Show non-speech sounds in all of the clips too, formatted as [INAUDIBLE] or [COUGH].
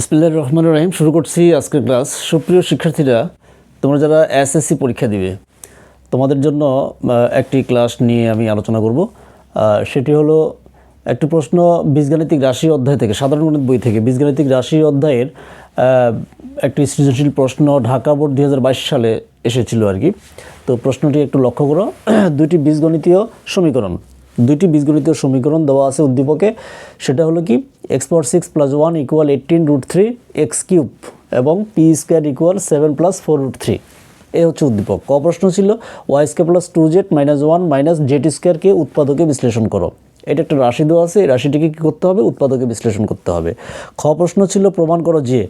ইসমিল্লাহ রহমান রহিম, শুরু করছি আজকের ক্লাস। সুপ্রিয় শিক্ষার্থীরা, তোমরা যারা এসএসসি পরীক্ষা দিবে, তোমাদের জন্য একটি ক্লাস নিয়ে আমি আলোচনা করব। সেটি হলো একটি প্রশ্ন বীজগাণিতিক রাশি অধ্যায় থেকে, সাধারণ গণিত বই থেকে। বীজগাণিতিক রাশি অধ্যায়ের একটি সৃজনশীল প্রশ্ন ঢাকা বোর্ড দু হাজার বাইশ সালে এসেছিল আর কি। তো প্রশ্নটি একটু লক্ষ্য করো। [CLEARS THROAT] দুইটি বীজগণিতীয় সমীকরণ। দুইটি বীজগণিত সমীকরণ দেওয়া আছে উদ্দীপকে। সেটা হলো কি? X power six plus one equal eighteen root three x cube এবং p square equal seven plus four root three এ হচ্ছে উদ্দীপক। ক প্রশ্ন ছিল? Y square plus two z minus one minus z স্কোয়ারকে উৎপাদকে বিশ্লেষণ করো। এটা একটা রাশি দেওয়া আছে। এই রাশিটিকে কী করতে হবে? উৎপাদকে বিশ্লেষণ করতে হবে। খ প্রশ্ন ছিল, প্রমাণ করো যে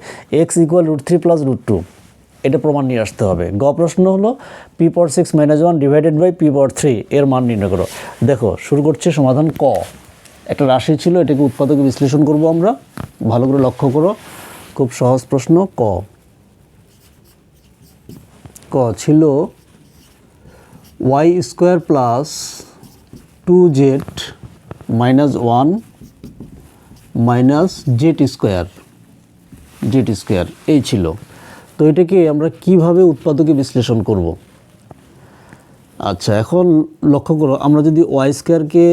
x equal root three plus root two এটা প্রমাণ নিয়ে আসতে হবে। গ প্রশ্ন হলো p power six minus one divided by p পর থ্রি এর মান নির্ণয় করো। দেখো, শুরু করছে সমাধান ক। একটা রাশি ছিল, এটাকে উৎপাদকে বিশ্লেষণ করব আমরা। ভালো করে লক্ষ্য করো। খুব সহজ প্রশ্ন, ক। ক ছিল y square plus two z minus one minus z square z square এই ছিল। তো এটাকে আমরা কীভাবে উৎপাদকে বিশ্লেষণ করব? আচ্ছা এখন লক্ষ্য করো, আমরা যদি ওয়াই স্কোয়ারকে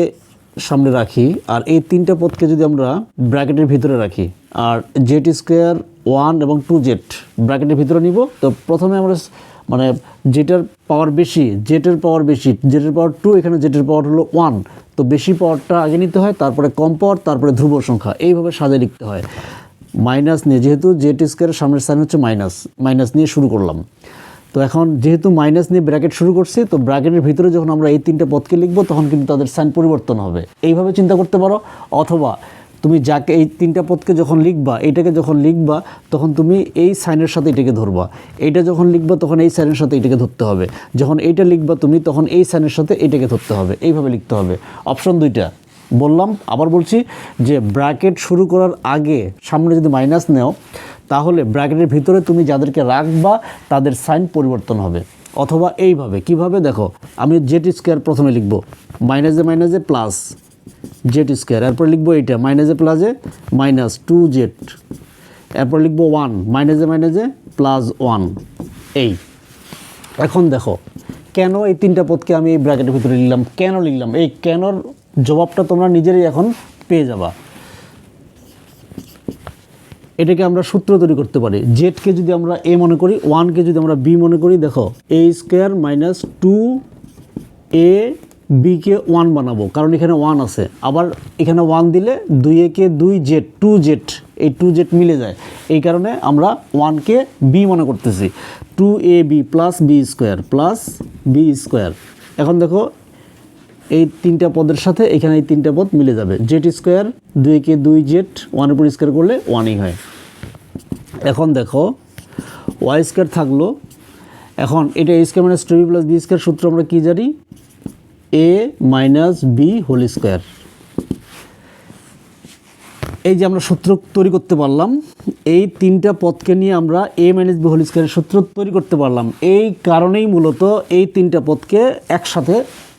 সামনে রাখি, আর এই তিনটা পদকে যদি আমরা ব্র্যাকেটের ভিতরে রাখি, আর জেড স্কোয়ার ওয়ান এবং টু জেড ব্র্যাকেটের ভিতরে নিব, তো প্রথমে আমরা মানে যেটার পাওয়ার বেশি জেটের পাওয়ার বেশি জেটের পাওয়ার টু, এখানে জেটের পাওয়ার হলো ওয়ান, তো বেশি পাওয়ারটা আগে নিতে হয়, তারপরে কম পাওয়ার, তারপরে ধ্রুব সংখ্যা, এইভাবে সাজিয়ে লিখতে হয়। মাইনাস নিয়ে, যেহেতু জেড স্কোয়ারের সামনের সাইন হচ্ছে মাইনাস মাইনাস নিয়ে শুরু করলাম। তো এখন যেহেতু মাইনাস নিয়ে ব্র্যাকেট শুরু করছি, তো ব্র্যাকেটের ভিতরে যখন আমরা এই তিনটে পদকে লিখব, তখন কিন্তু তাদের সাইন পরিবর্তন হবে। এইভাবে চিন্তা করতে পারো, অথবা তুমি যাকে এই তিনটা পদকে যখন লিখবা এইটাকে যখন লিখবা, তখন তুমি এই সাইনের সাথে এটাকে ধরবা। এইটা যখন লিখবা, তখন এই সাইনের সাথে এটাকে ধরতে হবে। যখন এইটা লিখবা তুমি, তখন এই সাইনের সাথে এটাকে ধরতে হবে। এইভাবে লিখতে হবে। অপশন দুইটা। বললাম, আবার বলছি যে ব্র্যাকেট শুরু করার আগে সামনে যদি মাইনাস নেও, তাহলে ব্র্যাকেটের ভিতরে তুমি যাদেরকে রাখবা, তাদের সাইন পরিবর্তন হবে। অথবা এইভাবে, কীভাবে? দেখো, আমি জেড স্কোয়ার প্রথমে লিখব, মাইনাসে মাইনাসে প্লাস জেড স্কোয়ার এরপর লিখব এইটা, মাইনাসে প্লাসে মাইনাস টু জেড এরপর লিখব ওয়ান মাইনাসে মাইনাসে প্লাস ওয়ান এই। এখন দেখো, কেন এই তিনটা পদকে আমি এই ব্র্যাকেটের ভিতরে লিখলাম? কেন লিখলাম? এই কেনর জবাবটা তোমরা নিজেরাই এখন পেয়ে যাবা। এটাকে আমরা সূত্র তৈরি করতে পারি। জেডকে যদি আমরা এ মনে করি ওয়ানকে যদি আমরা বি মনে করি, দেখো a square minus two a bike one বানাবো, কারণ এখানে ওয়ান আছে। আবার এখানে ওয়ান দিলে দুই একে দুই জেড টু জেড এই টু জেড মিলে যায়। এই কারণে আমরা ওয়ানকে বি মনে করতেছি। Two a b plus b square plus b square এখন দেখো এই তিনটা পদের সাথে এখানে এই তিনটা পদ মিলে যাবে। জেড স্কোয়ার দুই কে দুই জেড ওয়ানের উপর স্কোয়ার করলে ওয়ানই হয়। এখন দেখো ওয়াই স্কোয়ার থাকল। এখন এটা a square minus two b plus b square সূত্র আমরা কী জানি? A minus b whole square এই যে আমরা সূত্র তৈরি করতে পারলাম, এই তিনটা পদকে নিয়ে আমরা এ মাইনাস বি হোল স্কোয়ারের সূত্র তৈরি করতে পারলাম। এই কারণেই মূলত এই তিনটা পদকে একসাথে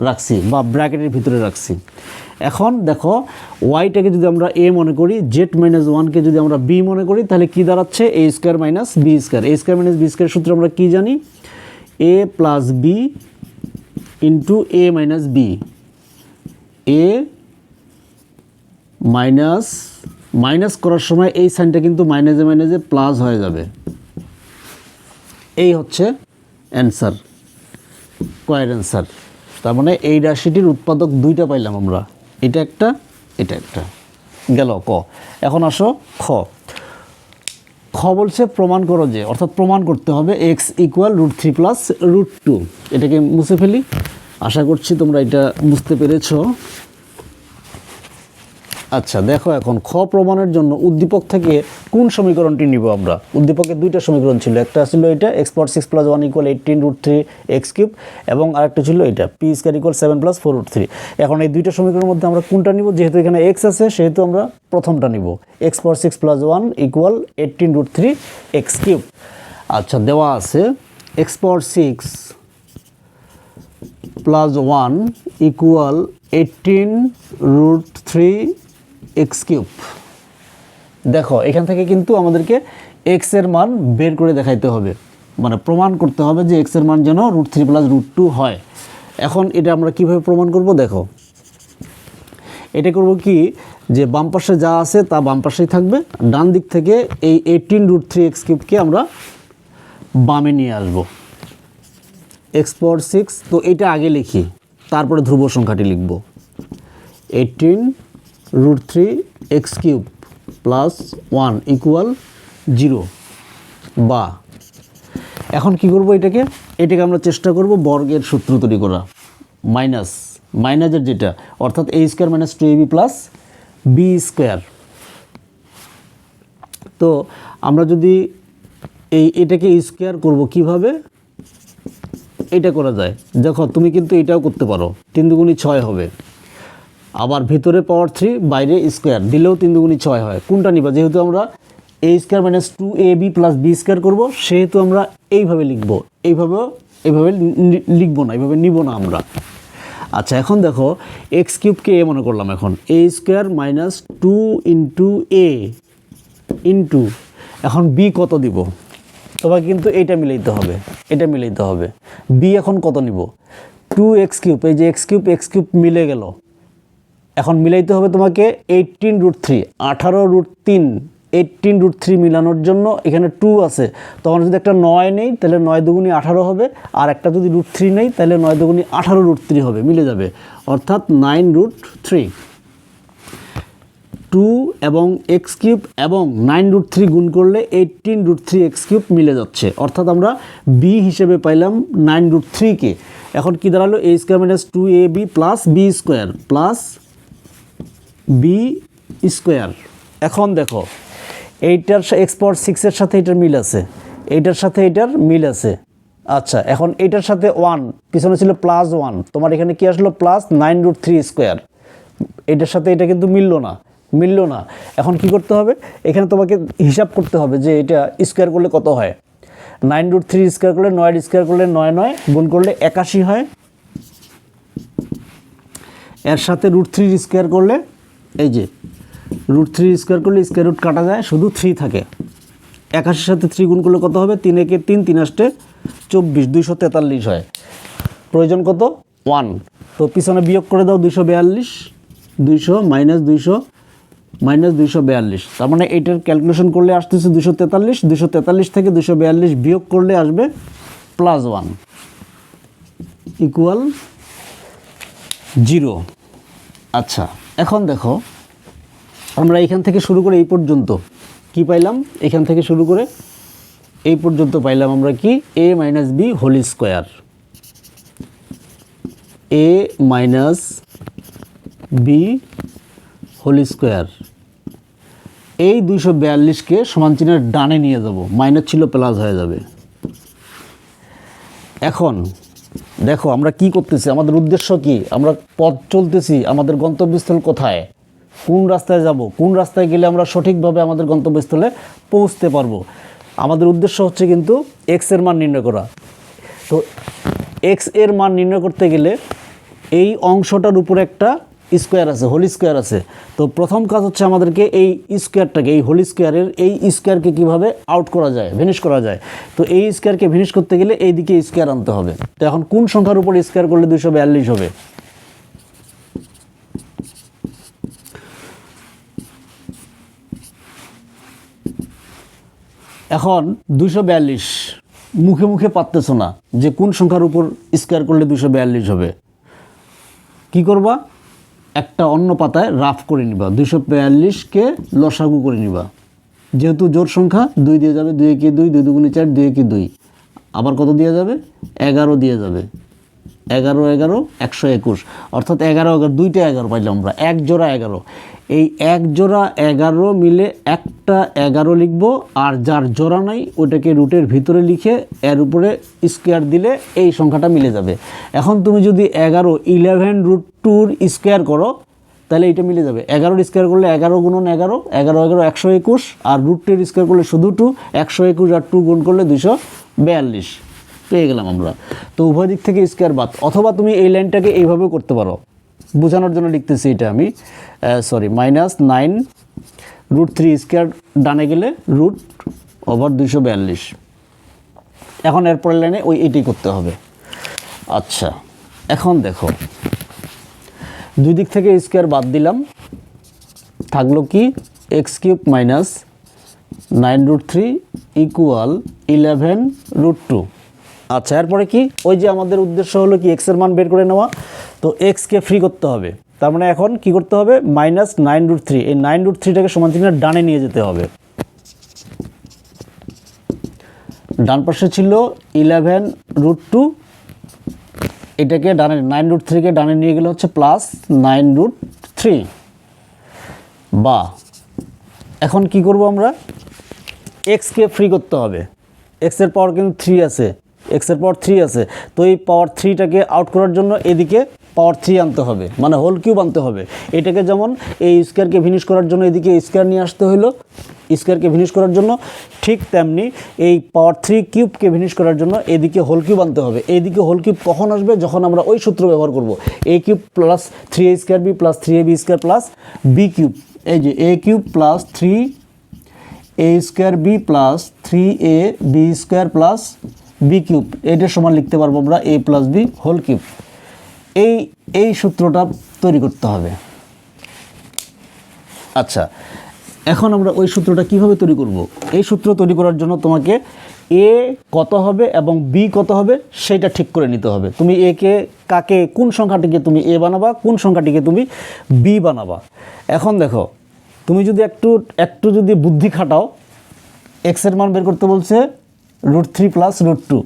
রাখছি বা ব্র্যাকেটের ভিতরে রাখছি। এখন দেখো ওয়াইটাকে যদি আমরা এ মনে করি জেড মাইনাস ওয়ানকে যদি আমরা বি মনে করি, তাহলে কী দাঁড়াচ্ছে? A square minus b square a square minus b square সূত্র আমরা কী জানি? A plus b into a minus b a minus minus করার সময় এই সাইনটা কিন্তু মাইনাসে মাইনাসে প্লাস হয়ে যাবে। এই হচ্ছে অ্যান্সার কয়ের অ্যান্সার তার মানে এই রাশিটির উৎপাদক দুইটা পাইলাম আমরা। এটা একটা এটা একটা। গেল ক। এখন আসো খ। খ বলছে প্রমাণ করো যে, অর্থাৎ প্রমাণ করতে হবে x equal root three plus root two এটাকে মুছে ফেলি। আশা করছি তোমরা এটা বুঝতে পেরেছ। আচ্ছা দেখো এখন, খ প্রমাণের জন্য উদ্দীপক থেকে কোন সমীকরণটি নিব আমরা? উদ্দীপকের দুইটা সমীকরণ ছিল, একটা ছিল এটা x power six plus one equal eighteen root three x cube এবং আরেকটা ছিল এটা p square equal seven plus four root three এখন এই দুইটা সমীকরণের মধ্যে আমরা কোনটা নিব? যেহেতু এখানে এক্স আছে, সেহেতু আমরা প্রথমটা নিব। X power six plus one equal eighteen root three x cube আচ্ছা দেওয়া আছে x power six plus one equal eighteen root three x cube দেখো, এখান থেকে কিন্তু আমাদেরকে এক্সের মান বের করে দেখাইতে হবে। মানে প্রমাণ করতে হবে যে এক্সের মান যেন root three plus root two হয়। এখন এটা আমরা কীভাবে প্রমাণ করব? দেখো, এটা করব কি? যে বাম পাশে যা আছে তা বাম পাশেই থাকবে। ডান দিক থেকে এই এইটিন রুট থ্রি এক্স কিউবকে আমরা বামে নিয়ে আসব। এক্স পাওয়ার সিক্স তো এটা আগে লিখি, তারপরে ধ্রুব সংখ্যাটি লিখব। Eighteen root three x cube plus one equal zero বা। এখন কি করব এটাকে? এটাকে আমরা চেষ্টা করব বর্গের সূত্র তৈরি করা। মাইনাস। মাইনাসের যেটা, অর্থাৎ a square minus two a b plus b square তো আমরা যদি এই এটাকে স্কোয়ার করব কীভাবে? এটা করা যায়। দেখো, তুমি কিন্তু এটাও করতে পারো। তিন দুগুণি ছয় হবে। আবার ভিতরে পাওয়ার থ্রি বাইরে স্কোয়ার দিলেও তিন দুগুণি ছয় হয়। কোনটা নিবা? যেহেতু আমরা a square minus two a b plus b square করব, সেহেতু আমরা এইভাবে লিখব। এইভাবেও, এইভাবে লিখব না, এইভাবে নিব না আমরা। আচ্ছা এখন দেখো এক্স কিউবকে এ মনে করলাম এখন। A square minus two into a into এখন বি কত দিব? তোমাকে কিন্তু এটা মিলাইতে হবে, এটা মিলাইতে হবে। বি এখন কত নিব? টু এক্স কিউব এই যে এক্স কিউব এক্স কিউব মিলে গেল। এখন মিলাইতে হবে তোমাকে এইটিন রুট থ্রি আঠারো রুট তিন এইটিন রুট থ্রি মিলানোর জন্য এখানে টু আছে। তখন যদি একটা নয় নেই, তাহলে নয় দুগুণি আঠারো হবে, আর একটা যদি রুট থ্রি নেই, তাহলে নয় দুগুণি আঠারো রুট থ্রি হবে, মিলে যাবে। অর্থাৎ নাইন রুট থ্রি টু এবং এক্স কিউব এবং নাইন রুট থ্রি গুণ করলে eighteen root three x cube মিলে যাচ্ছে। অর্থাৎ আমরা বি হিসেবে পাইলাম নাইন রুট থ্রিকে এখন কী দাঁড়াল? A square minus two a b plus b square plus b square এখন দেখো, এইটার এক্স পাওয়ার সিক্সের সাথে এটার মিল আছে। এইটার সাথে এটার মিল আছে। আচ্ছা এখন এইটার সাথে ওয়ান পিছনে ছিল প্লাস ওয়ান তোমার এখানে কি আসলো? Plus nine root three square এটার সাথে এটা কিন্তু মিললো না। মিললো না। এখন কি করতে হবে? এখানে তোমাকে হিসাব করতে হবে যে এটা স্কোয়ার করলে কত হয়। নাইন রুট থ্রি স্কোয়ার করলে নয় স্কোয়ার করলে নয় নয়, গুণ করলে একাশি হয়। এর সাথে রুট থ্রি স্কোয়ার করলে এই যে রুট থ্রি স্কোয়ার করলে স্কোয়ার রুট কাটা যায় শুধু থ্রি থাকে। একাশির সাথে থ্রি গুণ করলে কত হবে? তিন একে তিন তিন আষ্টে চব্বিশ দুইশো তেতাল্লিশ হয়। প্রয়োজন কত? ওয়ান তো পিছনে বিয়োগ করে দাও দুইশো বিয়াল্লিশ দুইশো মাইনাস দুইশো মাইনাস দুইশো বিয়াল্লিশ। তার মানে এইটার ক্যালকুলেশন করলে আসতেছে দুশো তেতাল্লিশ দুশো তেতাল্লিশ থেকে দুশো বিয়াল্লিশ বিয়োগ করলে আসবে প্লাস ওয়ান ইকুয়াল জিরো আচ্ছা। এখন দেখো, আমরা এখান থেকে শুরু করে এই পর্যন্ত কি পাইলাম? এখান থেকে শুরু করে এই পর্যন্ত পাইলাম আমরা কি? A minus b whole square a minus b whole square এই দুইশো বিয়াল্লিশকে সমান চিহ্নের ডানে নিয়ে যাব। মাইনাস ছিল প্লাস হয়ে যাবে। এখন দেখো, আমরা কি করতেছি? আমাদের উদ্দেশ্য কি? আমরা পথ চলতেছি, আমাদের গন্তব্যস্থল কোথায়? কোন রাস্তায় যাব? কোন রাস্তায় গেলে আমরা সঠিকভাবে আমাদের গন্তব্যস্থলে পৌঁছতে পারব? আমাদের উদ্দেশ্য হচ্ছে কিন্তু এক্সের মান নির্ণয় করা। তো এক্সের মান নির্ণয় করতে গেলে এই অংশটার উপরে একটা স্কোয়ার আছে, হোল স্কোয়ার আছে। তো প্রথম কাজ হচ্ছে আমাদেরকে এই স্কোয়ারটাকে, এই হোল স্কোয়ারের, এই স্কোয়ারকে কীভাবে আউট করা যায় ভিনিশ করা যায়। তো এই স্কোয়ারকে ভিনিশ করতে গেলে এই দিকে স্কোয়ার আনতে হবে। তো এখন কোন সংখ্যার উপর স্কোয়ার করলে দুশো বিয়াল্লিশ হবে? এখন দুশো বিয়াল্লিশ, মুখে মুখে পারতেছো না যে কোন সংখ্যার উপর স্কোয়ার করলে দুশো বিয়াল্লিশ হবে। কি করবা? একটা অন্য পাতায় রাফ করে নিবা। দুশো বিয়াল্লিশকে লসাগু করে নিবা। যেহেতু জোর সংখ্যা, দুই দিয়ে যাবে দুই একে দুই দুই দুগুণে চার, দুই একে দুই। আবার কত দিয়ে যাবে? এগারো দিয়ে যাবে। এগারো এগারো, একশো একুশ। অর্থাৎ এগারো এগারো, দুইটা এগারো পাইলাম আমরা, এক জোড়া এগারো। এই এক জোড়া এগারো মিলে একটা এগারো লিখব, আর যার জোড়া নাই, ওটাকে রুটের ভিতরে লিখে এর উপরে স্কোয়ার দিলে এই সংখ্যাটা মিলে যাবে। এখন তুমি যদি এগারো ইলেভেন রুট টুর স্কোয়ার করো, তাহলে এটা মিলে যাবে। এগারোর স্কোয়ার করলে এগারো গুণন এগারো এগারো এগারো একশো একুশ, আর রুট টের স্কোয়ার করলে শুধু টু, একশো একুশ আর টু গুণ করলে দুশো বিয়াল্লিশ। পেয়ে গেলাম আমরা। তো উভয় দিক থেকে স্কোয়ার বাদ অথবা তুমি এই লাইনটাকে এইভাবেও করতে পারো। বোঝানোর জন্য লিখতেছি এটা আমি। Sorry minus nine root three square ডানে গেলে রুট ওভার দুইশো বিয়াল্লিশ। এখন এরপরের লাইনে ওই এটি করতে হবে। আচ্ছা এখন দেখো। দুই দিক থেকে স্কোয়ার বাদ দিলাম। থাকল কি? X cube minus nine root three equal eleven root two আচ্ছা এরপরে কি? ওই যে আমাদের উদ্দেশ্য হলো কি এক্সের মান বের করে নেওয়া। তো এক্সকে ফ্রি করতে হবে। তার মানে এখন কি করতে হবে? মাইনাস নাইন রুট থ্রি এই নাইন রুট থ্রিটাকে সমান চিহ্নের ডানে নিয়ে যেতে হবে। ডান পাশে ছিল ইলেভেন রুট টু এটাকে ডানে নাইন রুট থ্রিকে ডানে নিয়ে গেলে হচ্ছে প্লাস নাইন রুট থ্রি বা, এখন কি করব আমরা? এক্সকে ফ্রি করতে হবে। এক্সের পাওয়ার কিন্তু থ্রি আছে। এক্সের পাওয়ার থ্রি আছে। তো এই পাওয়ার থ্রিটাকে আউট করার জন্য এদিকে পাওয়ার থ্রি আনতে হবে মানে হোল কিউব আনতে হবে। এটাকে যেমন এই স্কোয়ারকে ফিনিশ করার জন্য এদিকে স্কোয়ার নিয়ে আসতে হলো স্কোয়ারকে ফিনিশ করার জন্য ঠিক তেমনি এই পাওয়ার থ্রি কিউবকে ফিনিশ করার জন্য এদিকে হোল কিউব আনতে হবে। এইদিকে হোল কিউব কখন আসবে? যখন আমরা ওই সূত্র ব্যবহার করব। A cube plus three a square b plus three a b square plus b cube এই যে a cube plus three a square b plus three a b square plus b cube এটার সমান লিখতে পারব আমরা a plus b whole cube এই এই সূত্রটা তৈরি করতে হবে। আচ্ছা এখন আমরা ওই সূত্রটা কীভাবে তৈরি করব? এই সূত্র তৈরি করার জন্য তোমাকে এ কত হবে এবং বি কত হবে সেটা ঠিক করে নিতে হবে। তুমি এ কে কাকে, কোন সংখ্যাটিকে তুমি এ বানাবা, কোন সংখ্যাটিকে তুমি বি বানাবা। এখন দেখো, তুমি যদি একটু একটু যদি বুদ্ধি খাটাও এক্সের মান বের করতে বলছে root three plus root two.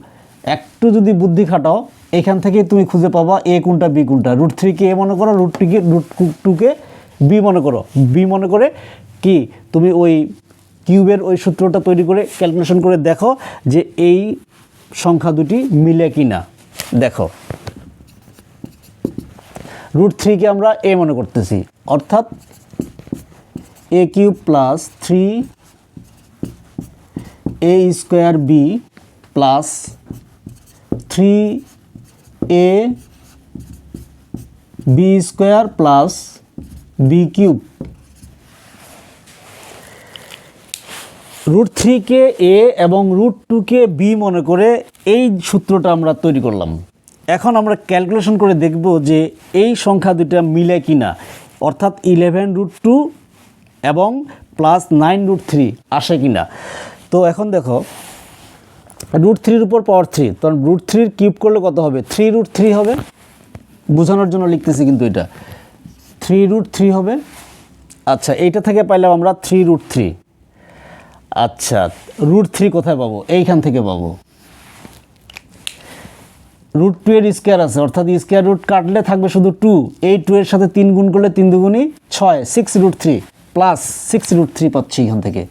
একটু যদি বুদ্ধি খাটাও, এখান থেকে তুমি খুঁজে পাবা এ কোনটা, বি কোনটা। রুট থ্রিকে এ মনে করো, রুট টুকে রুট টুকে বি মনে করো। বি মনে করে কি, তুমি ওই কিউবের ওই সূত্রটা তৈরি করে ক্যালকুলেশন করে দেখো যে এই সংখ্যা দুটি মিলে কি না দেখো। রুট থ্রিকে আমরা এ মনে করতেছি। অর্থাৎ a cube plus three a square b plus three a b square plus b cube root থ্রিকে এ এবং রুট টুকে বি মনে করে এই সূত্রটা আমরা তৈরি করলাম। এখন আমরা ক্যালকুলেশন করে দেখব যে এই সংখ্যা দুটা মিলে কি না অর্থাৎ ইলেভেন রুট টু এবং প্লাস নাইন রুট থ্রি আসে কি না তো এখন দেখো রুট থ্রির উপর পাওয়ার থ্রি তখন রুট থ্রির কিউব করলে কত হবে? থ্রি রুট থ্রি হবে। বোঝানোর জন্য লিখতেছি কিন্তু এটা। থ্রি রুট থ্রি হবে। আচ্ছা এইটা থেকে পাইলাম আমরা থ্রি রুট থ্রি আচ্ছা রুট থ্রি কোথায় পাবো? এইখান থেকে পাবো। রুট টু এর স্কোয়ার আছে, অর্থাৎ স্কোয়ার রুট কাটলে থাকবে শুধু টু এই টু এর সাথে তিন গুণ করলে তিন দুগুণই ছয়। Six root three plus six root three পাচ্ছি এখান থেকে।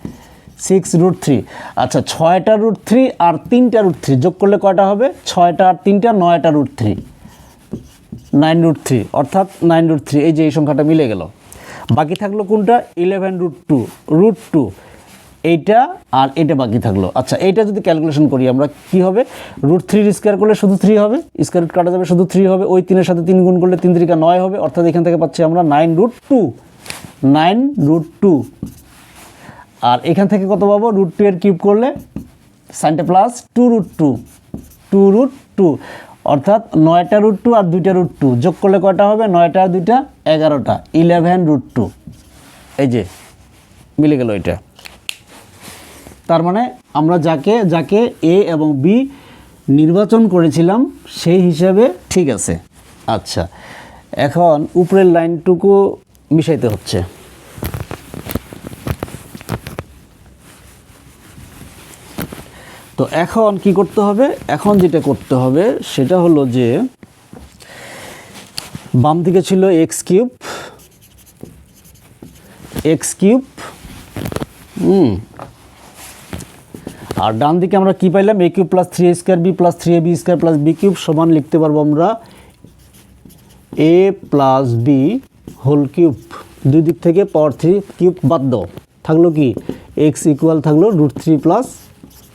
সিক্স রুট থ্রি আচ্ছা ছয়টা রুট থ্রি আর তিনটা রুট থ্রি যোগ করলে কয়টা হবে? ছয়টা আর তিনটা, নয়টা root three nine root three অর্থাৎ নাইন রুট থ্রি এই যে এই সংখ্যাটা মিলে গেল। বাকি থাকল কোনটা? Eleven root two root two এইটা আর এটা বাকি থাকল। আচ্ছা এইটা যদি ক্যালকুলেশন করি আমরা, কি হবে? রুট থ্রির স্কোয়ার করলে শুধু থ্রি হবে স্কোয়ার রুট কাটা যাবে, শুধু থ্রি হবে। ওই তিনের সাথে তিন গুণ করলে তিন তিরিকা নয় হবে, অর্থাৎ এখান থেকে পাচ্ছি আমরা nine root two nine root two আর এখান থেকে কত পাবো? রুট টু এর কিউব করলে সাইনটা plus two root two two root two অর্থাৎ নয়টা রুট টু আর দুইটা রুট টু যোগ করলে কয়টা হবে? নয়টা আর দুইটা, এগারোটা। ইলেভেন রুট টু এই যে, মিলে গেল এটা। তার মানে আমরা যাকে যাকে এ এবং বি নির্বাচন করেছিলাম, সেই হিসাবে ঠিক আছে। আচ্ছা এখন উপরের লাইনটুকু মিশাইতে হচ্ছে। তো এখন কি করতে হবে? এখন যেটা করতে হবে, সেটা হলো যে বাম দিকে ছিল এক্স কিউব এক্স কিউব, হুম, আর ডান দিকে আমরা কি পাইলাম? A cube plus three square b plus three a b square plus b cube সমান লিখতে পারব আমরা a plus b whole cube. দুই দিক থেকে পাওয়ার থ্রি কিউব বাদ দাও। থাকল কি? এক্স ইকুয়াল থাকল root three plus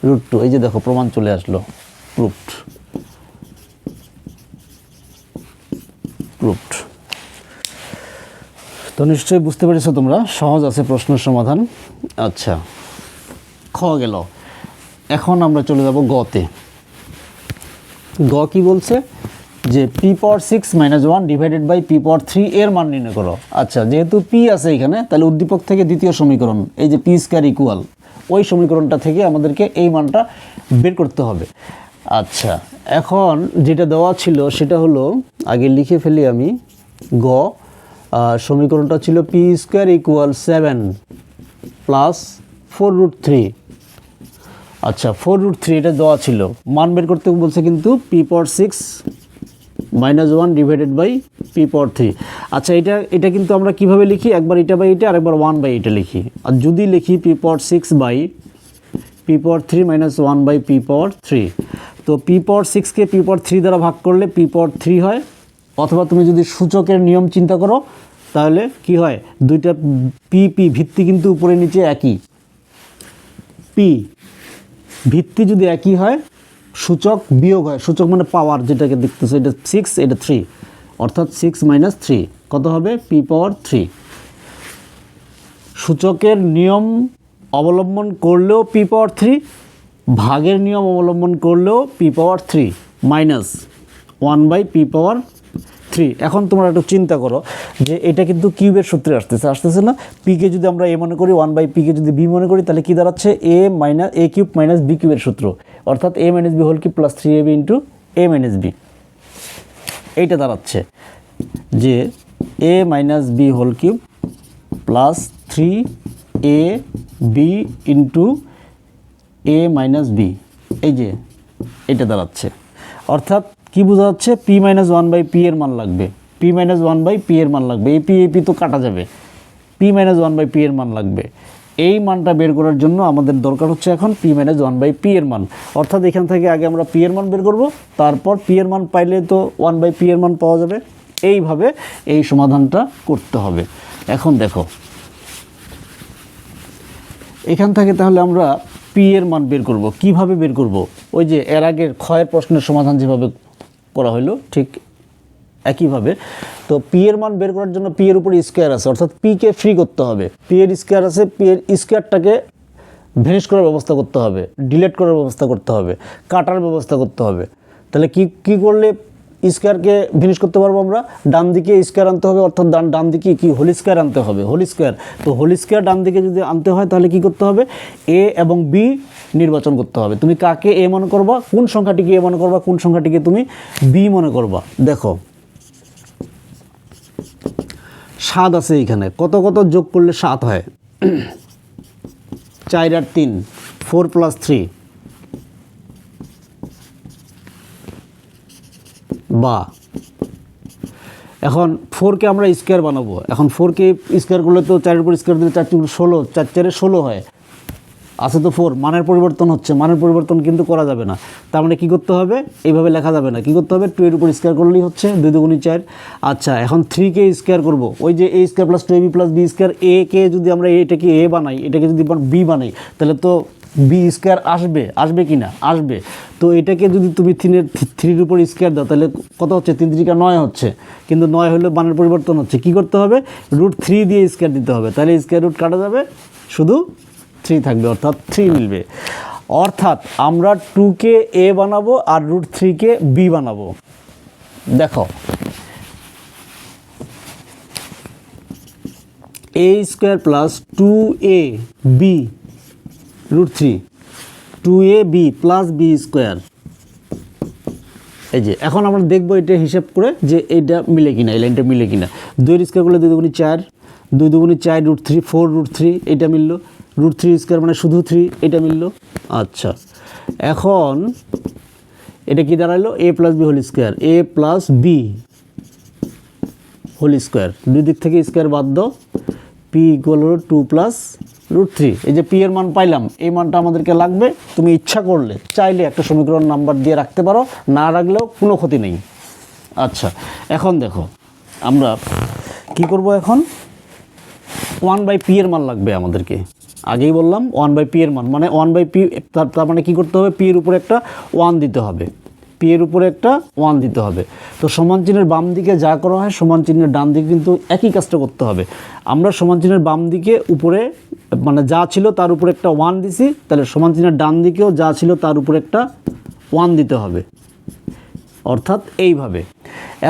root two এই যে দেখো, প্রমাণ চলে আসলো। প্রুফড প্রুফড তো নিশ্চয়ই বুঝতে পেরেছ তোমরা, সহজ আছে প্রশ্নের সমাধান। আচ্ছা খ গেল। এখন আমরা চলে যাব গতে গ কি বলছে? যে p power six minus one divided by p power three এর মান নির্ণয় করো। আচ্ছা যেহেতু পি আছে এখানে, তাহলে উদ্দীপক থেকে দ্বিতীয় সমীকরণ, এই যে পি স্কোয়ার ইকুয়াল ওই সমীকরণটা থেকে আমাদেরকে এই মানটা বের করতে হবে। আচ্ছা এখন যেটা দেওয়া ছিল সেটা হলো, আগে লিখে ফেলি আমি, গ সমীকরণটা ছিল p square equal seven plus four root three আচ্ছা ফোর রুট থ্রি এটা দেওয়া ছিল। মান বের করতে বলছে কিন্তু p power six minus one divided by p power three আচ্ছা এটা এটা কিন্তু আমরা কীভাবে লিখি? একবার এটা বাই এটা আর একবার ওয়ান বাই এটা লিখি। আর যদি লিখি p power six by p power three minus one by p power three তো পি পাওয়ার সিক্সকে পি পাওয়ার থ্রি দ্বারা ভাগ করলে পি পাওয়ার থ্রি হয়। অথবা তুমি যদি সূচকের নিয়ম চিন্তা করো, তাহলে কি হয়? দুইটা পি পি ভিত্তি কিন্তু উপরে নিচে একই। পি ভিত্তি যদি একই হয় সূচক বিয়োগ হয়, সূচক মানে পাওয়ার যেটাকে দেখতেছে, এটা সিক্স এটা থ্রি অর্থাৎ সিক্স মাইনাস থ্রি কত হবে? পি পাওয়ার থ্রি সূচকের নিয়ম অবলম্বন করলেও পি পাওয়ার থ্রি ভাগের নিয়ম অবলম্বন করলেও p power three minus one by p power three এখন তোমরা একটু চিন্তা করো যে এটা কিন্তু কিউবের সূত্রে আসতেছে। আসতেছে না পিকে যদি আমরা এ মনে করি ওয়ান বাই পিকে যদি বি মনে করি, তাহলে কি দাঁড়াচ্ছে? A minus a cube minus b কিউবের সূত্র। অর্থাৎ a minus b whole cube plus three a b into a minus b এইটা দাঁড়াচ্ছে যে a minus b whole cube plus three a b into a minus b এই যে, এটা দাঁড়াচ্ছে। অর্থাৎ কি বোঝা যাচ্ছে? P minus one by p এর মান লাগবে। P minus one by p এর মান লাগবে। এই পি এ পি তো কাটা যাবে। P minus one by p এর মান লাগবে। এই মানটা বের করার জন্য আমাদের দরকার হচ্ছে এখন p minus one by p এর মান। অর্থাৎ এখান থেকে আগে আমরা পি এর মান বের করব, তারপর পি এর মান পাইলে তো ওয়ান বাই পি এর মান পাওয়া যাবে। এইভাবে এই সমাধানটা করতে হবে। এখন দেখো। এখান থেকে তাহলে আমরা পি এর মান বের করব। কীভাবে বের করব? ওই যে এর আগের ক্ষয়ের প্রশ্নের সমাধান যেভাবে করা হলো ঠিক একইভাবে। তো পি এর মান বের করার জন্য পি এর উপরে স্কোয়ার আছে, অর্থাৎ পি কে ফ্রি করতে হবে। পি এর স্কোয়ার আছে পি এর স্কোয়ারটাকে ভেনিশ করার ব্যবস্থা করতে হবে ডিলেট করার ব্যবস্থা করতে হবে, কাটার ব্যবস্থা করতে হবে। তাহলে কি কি করলে স্কোয়ারকে ভিনিশ করতে পারব আমরা? ডান দিকে স্কোয়ার আনতে হবে, অর্থাৎ ডান ডান দিকে কি? হোল স্কোয়ার আনতে হবে হোল স্কোয়ার তো হোল স্কোয়ার ডান দিকে যদি আনতে হয়, তাহলে কি করতে হবে? এ এবং বি নির্বাচন করতে হবে। তুমি কাকে এ মনে করবা? কোন সংখ্যাটিকে এ মনে করবা? কোন সংখ্যাটিকে তুমি বি মনে করবা? দেখো। সাত আছে এখানে কত কত যোগ করলে সাত হয়? চার আর তিন। Four plus three. বা। এখন ফোরকে আমরা স্কোয়ার বানাবো। এখন ফোরকে স্কোয়ার করলে তো চারের উপর স্কোয়ার দিলে চার ষোলো। চার চারে ষোলো হয়। আছে তো ফোর মানের পরিবর্তন হচ্ছে, মানের পরিবর্তন কিন্তু করা যাবে না। তার মানে কী করতে হবে? এইভাবে লেখা যাবে না। কী করতে হবে? টু এর উপর স্কোয়ার করলেই হচ্ছে, দুই দুগুণি চার। আচ্ছা এখন থ্রিকে স্কোয়ার করব। ওই যে a square plus two a b plus b square a কে যদি আমরা এটাকে এ বানাই, এটাকে যদি বি বানাই, তাহলে তো বি স্কোয়ার আসবে। আসবে কি না আসবে। তো এটাকে যদি তুমি থ্রিনের থ্রির উপর স্কোয়ার দাও, তাহলে কত হচ্ছে? তিন তিরিকা নয় হচ্ছে। কিন্তু নয় হলে মানের পরিবর্তন হচ্ছে। কি করতে হবে? রুট থ্রি দিয়ে স্কোয়ার দিতে হবে। তাহলে স্কোয়ার রুট কাটা যাবে? শুধু থ্রি থাকবে, অর্থাৎ থ্রি মিলবে। অর্থাৎ আমরা টুকে এ বানাবো আর রুট থ্রিকে বি বানাবো। দেখো a square plus two a b root three two a b plus b square এই যে, এখন আমরা দেখব এটা হিসাব করে যে এইটা মিলে কিনা, এই লাইনটা মিলে কিনা। দুই স্কোয়ার করলে দুই দুগুণি চার, দুই দুগুণি চার root three four root three এটা মিললো। রুট থ্রি স্কোয়ার মানে শুধু থ্রি, এটা মিললো। আচ্ছা এখন এটা কি দাঁড়াল? A plus b whole square a plus b whole square দুই দিক থেকে স্কোয়ার বাদ দাও। পি ইকুয়াল হলো টু প্লাস রুট থ্রি এই যে পি এর মান পাইলাম, এই মানটা আমাদেরকে লাগবে। তুমি ইচ্ছা করলে, চাইলে একটা সমীকরণ নাম্বার দিয়ে রাখতে পারো। না রাখলেও কোনো ক্ষতি নেই। আচ্ছা এখন দেখো, আমরা কি করব এখন? ওয়ান বাই পি এর মান লাগবে আমাদেরকে। আগেই বললাম ওয়ান বাই পি এর মান। মানে ওয়ান বাই পি তার মানে কী করতে হবে? পি এর উপরে একটা ওয়ান দিতে হবে। পি এর উপরে একটা ওয়ান দিতে হবে। তো সমান চিহ্নের বাম দিকে যা করা হয়, সমান চিহ্নের ডান দিকে কিন্তু একই কাজটা করতে হবে। আমরা সমান চিহ্নের বাম দিকে উপরে মানে যা ছিল তার উপরে একটা ওয়ান দিছি, তাহলে সমান চিহ্নের ডান দিকেও যা ছিল তার উপরে একটা ওয়ান দিতে হবে। অর্থাৎ এইভাবে।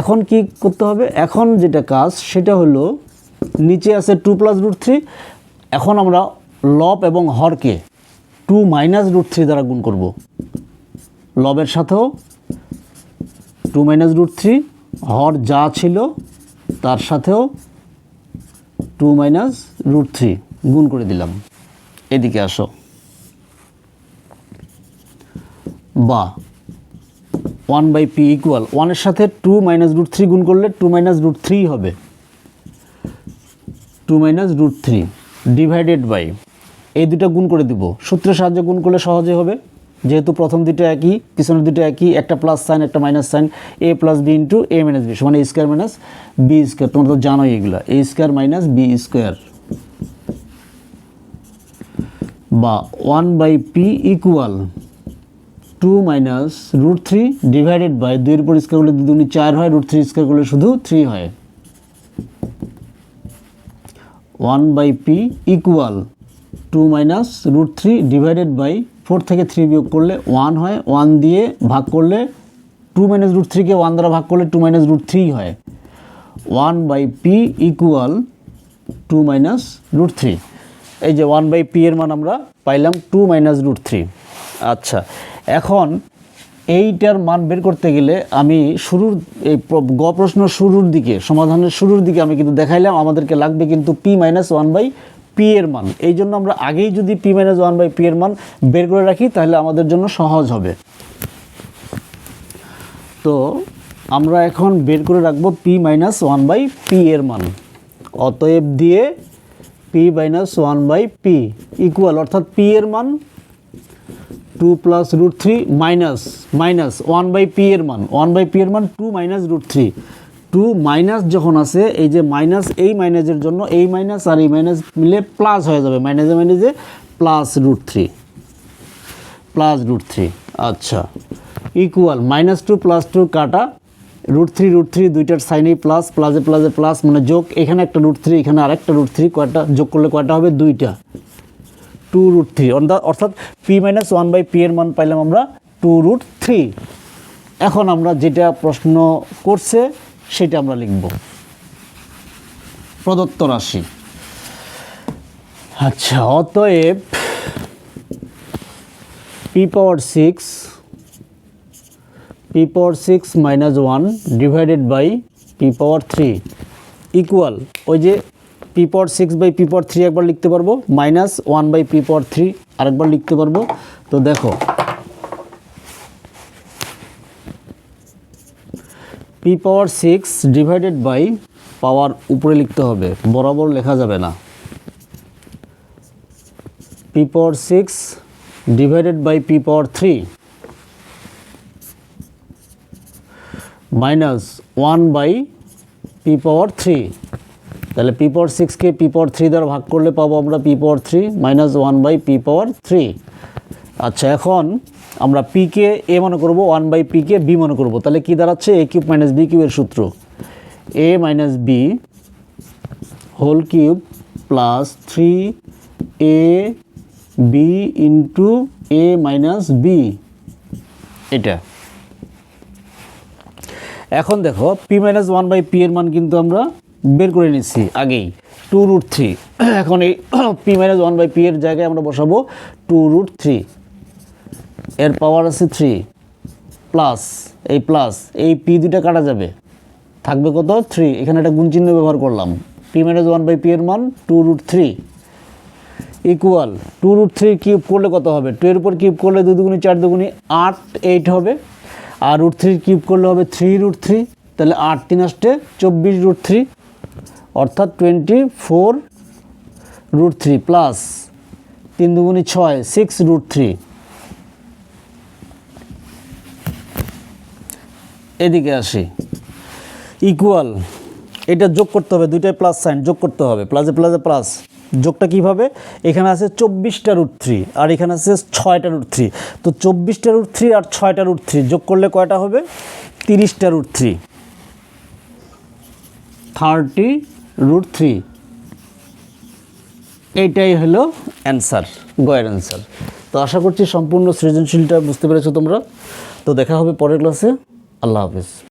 এখন কি করতে হবে? এখন যেটা কাজ, সেটা হলো নিচে আছে টু প্লাস রুট থ্রি এখন আমরা লব এবং হরকে টু মাইনাস রুট থ্রি দ্বারা গুণ করব। লবের সাথেও টু মাইনাস রুট থ্রি হর যা ছিল তার সাথেও টু মাইনাস রুট থ্রি গুণ করে দিলাম। এদিকে আসো। বা ওয়ান বাই পি ইকুয়াল ওয়ানের সাথে টু মাইনাস রুট থ্রি গুণ করলে টু মাইনাস রুট থ্রি হবে। Two minus root three divided by এই দুটো গুণ করে দিব। সূত্রের সাহায্যে গুণ করলে সহজে হবে। যেহেতু প্রথম দুটো একই, পিছনের দুটো একই, একটা প্লাস সাইন একটা minus sign a plus b into a minus b সমান a square minus b square তোমরা তো জানোই এগুলো। A square minus b square বা one by p equal two minus root three divided by দুইয়ের উপর square করলে দুই চার হয় রুট থ্রি স্কোয়ার করলে শুধু থ্রি হয়। One by p equal two minus root three divided by four থেকে থ্রি বিয়োগ করলে ওয়ান হয়, ওয়ান দিয়ে ভাগ করলে টু মাইনাস রুট থ্রিকে ওয়ান দ্বারা ভাগ করলে টু মাইনাস রুট থ্রি হয়। One by p equal two minus root three. এই যে ওয়ান বাই পি এর মান আমরা পাইলাম টু মাইনাস রুট থ্রি। আচ্ছা এখন এইটার মান বের করতে গেলে আমি শুরুর, এই গ প্রশ্ন শুরুর দিকে, সমাধানের শুরুর দিকে আমি কিন্তু দেখাইলাম, আমাদেরকে লাগবে কিন্তু p minus one by p এর মান। এই জন্য আমরা আগেই যদি p minus one by p এর মান বের করে রাখি, তাহলে আমাদের জন্য সহজ হবে। তো আমরা এখন বের করে রাখব p minus one by p এর মান। অতএব দিয়ে p minus one by p equal অর্থাৎ পি এর মান two plus root three minus minus one by p এর মান। ওয়ান বাই পি এর মান two minus root three two minus যখন আছে, এই যে মাইনাস, এই মাইনাসের জন্য এই মাইনাস আর এই মাইনাস মিলে প্লাস হয়ে যাবে। মাইনাসে মাইনাসে plus root three. Plus root three. আচ্ছা। Equal minus two, plus two কাটা রুট থ্রি রুট থ্রি, দুইটার সাইনেই প্লাস, প্লাসে প্লাসে প্লাস মানে যোগ, এখানে একটা রুট থ্রি, এখানে আরেকটা রুট থ্রি, কয়টা, যোগ করলে কয়টা হবে? দুইটা। Two root three. অর্থাৎ p minus one by p এর মান পাইলাম আমরা টু রুট থ্রি। এখন আমরা যেটা প্রশ্ন করছে সেটা আমরা লিখব। প্রদত্ত রাশি। আচ্ছা অতএব p power six p power six minus one divided by p power three equal ওই যে p power six by p power three একবার লিখতে পারব minus one by p power three আরেকবার লিখতে পারব। তো দেখো p power six divided by power উপরে লিখতে হবে। বরাবর লেখা যাবে না। P power six divided by p power three minus one by p power three তাহলে পি পাওয়ার সিক্সকে পি পাওয়ার থ্রি দ্বারা ভাগ করলে পাবো আমরা p power three minus one by p power three আচ্ছা এখন আমরা পিকে এ মনে করব ওয়ান বাই পিকে বি মনে করব। তাহলে কি দাঁড়াচ্ছে? এ কিউব মাইনাস বি কিউবের সূত্র। A minus b whole cube plus three a b into a minus b এটা। এখন দেখো p minus one by p এর মান কিন্তু আমরা বের করে নিচ্ছি আগেই। টু রুট থ্রি এখন এই p minus one by p এর জায়গায় আমরা বসাবো টু রুট থ্রি এর পাওয়ার আছে থ্রি প্লাস এই প্লাস এই পি দুটা কাটা যাবে। থাকবে কত? থ্রি এখানে একটা গুণ চিহ্ন ব্যবহার করলাম। P minus one by p এর মান two root three equal two root three cube করলে কত হবে? টু এর উপর কিউব করলে দু দুগুনি চার দুগুনি আট এইট হবে। আর রুট থ্রি কিউব করলে হবে থ্রি রুট থ্রি তাহলে আট তিন আসতে চব্বিশ রুট থ্রি অর্থাৎ twenty four root three plus তিন দুগুনি ছয় সিক্স রুট থ্রি এদিকে আসি। ইকুয়াল এটা যোগ করতে হবে, দুইটাই প্লাস সাইন যোগ করতে হবে প্লাসে প্লাসে প্লাস যোগটা কীভাবে? এখানে আছে চব্বিশটা রুট থ্রি আর এখানে আছে ছয়টা রুট থ্রি তো চব্বিশটা রুট থ্রি আর ছয়টা রুট থ্রি যোগ করলে কয়টা হবে? তিরিশটা root three thirty root three এইটাই হলো অ্যান্সার গয়ের অ্যান্সার তো আশা করছি সম্পূর্ণ সৃজনশীলটা বুঝতে পেরেছ তোমরা। তো দেখা হবে পরের ক্লাসে আল্লাহ হাফিজ